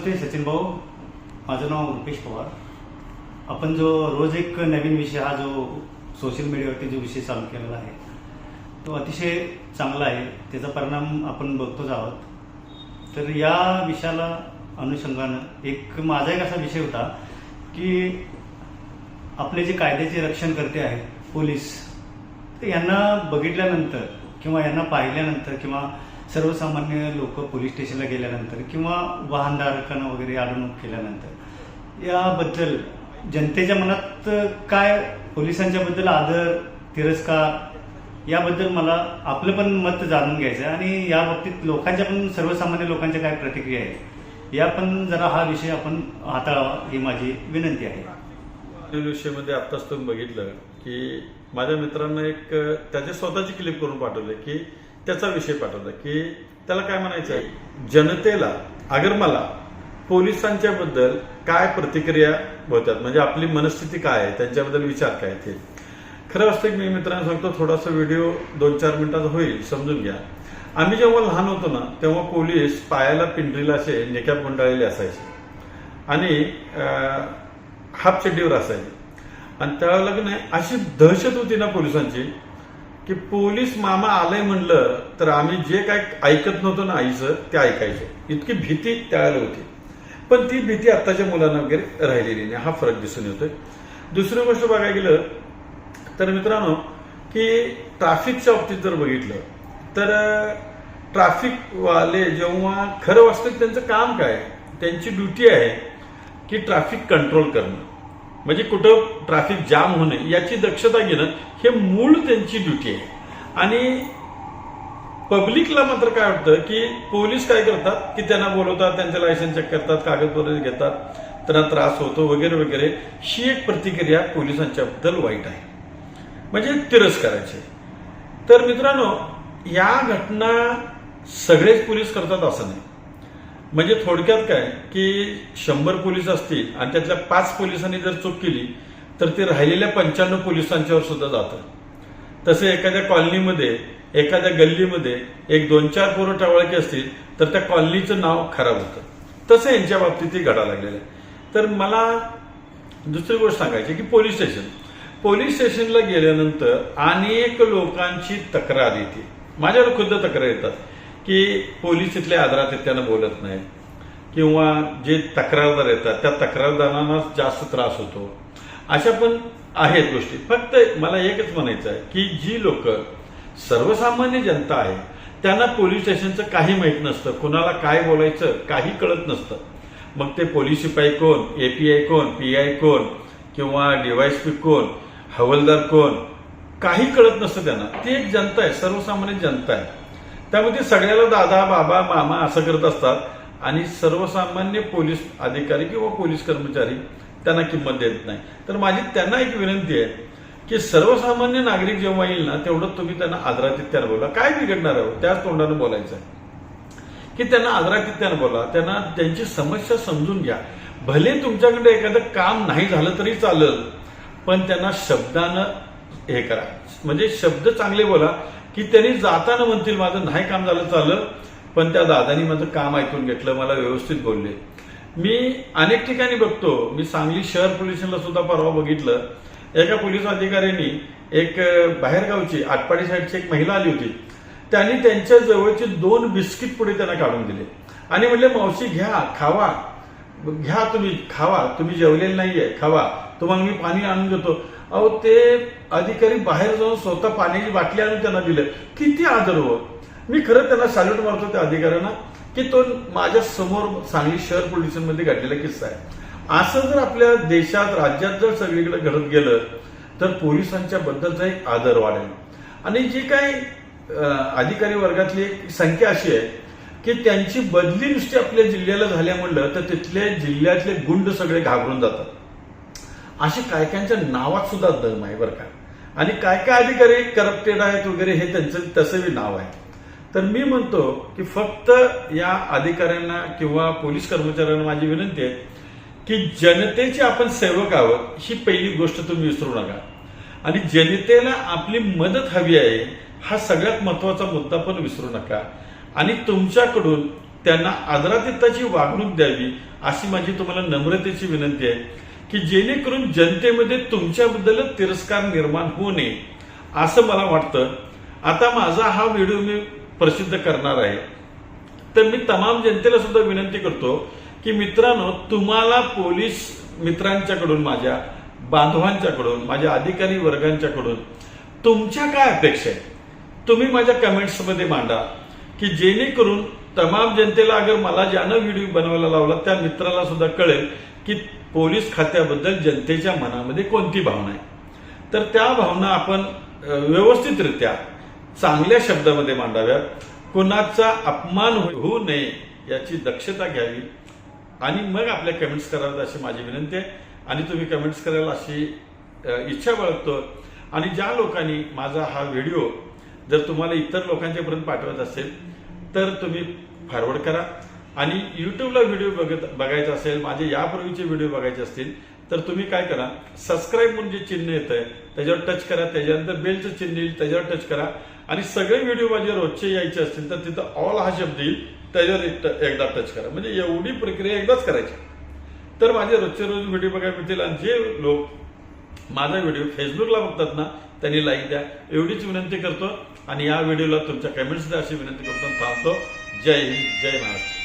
नमस्ते सचिन भाऊ. माझं नाव रुपेश पवार. आपण जो रोज एक नवीन विषय हा जो सोशल मीडियावरती जो विषय चालू केलेला आहे तो अतिशय चांगला आहे. त्याचा परिणाम आपण बघतोच आहोत. तर या विषयाला अनुषंगानं एक माझा एक असा विषय होता की आपले जे कायद्याचे रक्षण करते आहेत पोलीस तर यांना बघितल्यानंतर किंवा यांना पाहिल्यानंतर किंवा सर्वसामान्य लोक पोलीस स्टेशनला गेल्यानंतर किंवा वाहनधारकांना वगैरे अडवणूक केल्यानंतर याबद्दल जनतेच्या मनात काय पोलिसांच्या बद्दल आदर तिरस्कार याबद्दल मला आपलं पण मत जाणून घ्यायचं आहे. आणि या बाबतीत लोकांच्या पण सर्वसामान्य लोकांच्या काय प्रतिक्रिया आहेत या पण जरा हा विषय आपण हाताळावा ही माझी विनंती आहे. विषयामध्ये आत्ताच तुम्ही बघितलं की माझ्या मित्रांना एक त्याचे स्वतःची क्लिप करून पाठवलं की त्याचा विषय पाठवला की त्याला काय म्हणायचं आहे? जनतेला अगर मला पोलिसांच्या बद्दल काय प्रतिक्रिया होतात? म्हणजे आपली मनस्थिती काय आहे? त्यांच्याबद्दल विचार काय ते खरं असतं की मी मित्रांनो सांगतो थोडासा व्हिडिओ दोन चार मिनिटाचा होईल समजून घ्या. आम्ही जेव्हा लहान होतो ना तेव्हा पोलीस पायाला पिंढरीला असे निकाप गुंडाळलेले असायचे. आणि हाफ चड्डीवर असायचे. आणि त्यावेळेला की नाही अशी दहशत होती ना पोलिसांची की पोलीस मामा आलंय म्हणलं तर आम्ही जे काय ऐकत नव्हतो ना आईचं ते ऐकायचो. इतकी भीती त्यावेळेला होती. पण ती भीती आत्ताच्या मुलांना वगैरे राहिलेली नाही. हा फरक दिसून येतोय. दुसरी गोष्ट बघायला गेलं तर मित्रांनो की ट्रॅफिकच्या बाबतीत जर बघितलं तर ट्रॅफिकवाले जेव्हा खरं वास्तविक त्यांचं काम काय त्यांची ड्युटी आहे की ट्रॅफिक कंट्रोल करणं. म्हणजे कुठं ट्रॅफिक जाम होणे याची दक्षता घेणं हे मूळ त्यांची ड्युटी आहे. आणि पब्लिकला मात्र काय वाटतं की पोलीस काय करतात? की त्यांना बोलवतात त्यांचे लायसन्स चेक करतात कागदपत्र घेतात त्यांना त्रास होतो वगैरे वगैरे. ही एक प्रतिक्रिया पोलिसांच्या बद्दल वाईट आहे. म्हणजे तिरस्काराची. तर मित्रांनो या घटना सगळेच पोलीस करतात असं नाही. म्हणजे थोडक्यात काय की शंभर पोलीस असतील आणि त्यातल्या पाच पोलिसांनी जर चूक केली तर ते राहिलेल्या पंच्याण्णव पोलिसांच्यावर सुद्धा जातं तसे एखाद्या कॉलनीमध्ये एखाद्या गल्लीमध्ये एक दोन चार पोरं टवाळकी असतील तर त्या कॉलनीचं नाव खराब होतं. तसं यांच्या बाबतीतही घडा लागलेलं आहे. तर मला दुसरी गोष्ट सांगायची की पोलीस स्टेशन. पोलीस स्टेशनला गेल्यानंतर अनेक लोकांची तक्रार येते. माझ्यावर खुद्द तक्रार येतात. की पोलीस तिथले त्यांना बोलत नाहीत किंवा जे तक्रारदार येतात त्या तक्रारदारांना जास्त त्रास होतो. अशा पण आहेत गोष्टी. फक्त मला एकच म्हणायचं आहे की जी लोक सर्वसामान्य जनता आहे त्यांना पोलीस स्टेशनचं काही माहीत नसतं. कुणाला काय बोलायचं काही कळत नसतं. मग ते पोलीस शिपाई कोण आय कोण पी आय कोण किंवा डीवायसपी कोण हवलदार कोण काही कळत नसतं त्यांना. ती एक जनता आहे सर्वसामान्य जनता आहे. त्यामुळे ते सगळ्याला दादा बाबा मामा असं करत असतात. आणि सर्वसामान्य पोलीस अधिकारी किंवा पोलीस कर्मचारी त्यांना किंमत देत नाही. तर माझी त्यांना एक विनंती आहे की सर्वसामान्य नागरिक जेव्हा येईल ना तेवढं तुम्ही त्यांना आदरातिथ्यानं बोला. काय बिघडणार आहे हो? त्याच तोंडानं बोलायचं आहे. की त्यांना आदरातिथ्यानं बोला. त्यांना त्यांची समस्या समजून घ्या. भले तुमच्याकडे एखादं काम नाही झालं तरी चालेल पण त्यांना शब्दानं हे करा. म्हणजे शब्द चांगले बोला. की त्यांनी जाताना म्हणतील माझं नाही काम झालं चाललं. पण त्या दादानी माझं काम ऐकून घेतलं मला व्यवस्थित बोलले. मी अनेक ठिकाणी बघतो मी सांगली शहर पोलिसांना सुद्धा परवा बघितलं. एका पोलीस अधिकाऱ्यांनी एक बाहेरगावची आटपाडी साईडची एक महिला आली होती. त्यांनी त्यांच्या जवळचे दोन बिस्किट पुढे त्यांना काढून दिले. आणि म्हणले मावशी घ्या खावा. घ्या तुम्ही खावा. तुम्ही जेवलेले नाहीये खावा. तुम्हाला मी पाणी आणून देतो. अहो ते अधिकारी बाहेर जाऊन स्वतः पाण्याची बाटली आणून त्यांना दिलं. किती आदर हो. मी खरं त्यांना सॅल्यूट मारतो त्या अधिकाऱ्यांना की तो माझ्यासमोर सांगली शहर पोलिसांमध्ये घडलेला किस्सा आहे. असं जर आपल्या देशात राज्यात जर सगळीकडे घडत गेलं तर पोलिसांच्या बद्दलचा एक आदर वाढेल. आणि जी काही अधिकारी वर्गातली एक संख्या अशी आहे की त्यांची बदली नुसती आपल्या जिल्ह्याला झाल्या म्हणलं तर तिथले जिल्ह्यातले गुंड सगळे घाबरून जातात. अशी काय कायच्या नावात सुद्धा दम आहे बरं का. आणि काय काय अधिकारी करप्टेड आहेत वगैरे हे त्यांचं तसंही नाव आहे. तर मी म्हणतो की फक्त या अधिकाऱ्यांना किंवा पोलीस कर्मचाऱ्यांना माझी विनंती आहे की जनतेचे आपण सेवक आहोत ही पहिली गोष्ट तुम्ही विसरू नका. आणि जनतेला आपली मदत हवी आहे हा सगळ्यात महत्त्वाचा मुद्दा पण विसरू नका. आणि तुमच्याकडून त्यांना आदरातिथ्याची वागणूक द्यावी अशी माझी तुम्हाला नम्रतेची विनंती आहे. की जेणेकरून जनतेमध्ये तुमच्याबद्दल तिरस्कार निर्माण होऊ नये असं मला वाटतं. आता माझा हा व्हिडिओ मी प्रसिद्ध करणार आहे. तर मी तमाम जनतेला सुद्धा विनंती करतो की मित्रांनो तुम्हाला पोलीस मित्रांच्याकडून माझ्या बांधवांच्याकडून माझ्या अधिकारी वर्गांच्याकडून तुमच्या काय अपेक्षा आहेत? तुम्ही माझ्या कमेंट्समध्ये मांडा की जेणेकरून तमाम जनतेला अगर मला ज्यानं व्हिडिओ बनवायला लावला त्या मित्राला सुद्धा कळेल की पोलीस खात्याबद्दल जनतेच्या मनामध्ये कोणती भावना आहे. तर त्या भावना आपण व्यवस्थितरित्या चांगल्या शब्दामध्ये मांडाव्यात. कोणाचा अपमान होऊ नये याची दक्षता घ्यावी. आणि मग आपल्या कमेंट्स कराव्यात अशी माझी विनंती आहे. आणि तुम्ही कमेंट्स करायला अशी इच्छा बाळगतो. आणि ज्या लोकांनी माझा हा व्हिडिओ जर तुम्हाला इतर लोकांच्यापर्यंत पाठवत असेल तर तुम्ही फॉरवर्ड करा. आणि युट्यूबला व्हिडिओ बघत बघायचा असेल माझे यापूर्वीचे व्हिडिओ बघायचे असतील तर तुम्ही काय करा सबस्क्राईब म्हणून जे चिन्ह येतं आहे त्याच्यावर टच करा त्याच्यानंतर बेलचं चिन्ह येईल त्याच्यावर टच करा. आणि सगळे व्हिडिओ माझे रोजचे यायचे असतील तर तिथं ऑल हा शब्द येईल त्याच्यावर एक ट- एकदा टच करा. म्हणजे एवढी प्रक्रिया एकदाच करायची. तर माझे रोजचे रोज व्हिडिओ बघायला मिळतील आणि जे लोक माझा व्हिडिओ फेसबुकला बघतात ना त्यांनी लाईक द्या. एवढीच विनंती करतो आणि या व्हिडिओला तुमच्या कमेंट्स द्या अशी विनंती करतो. थांबतो. जय हिंद जय महाराष्ट्र.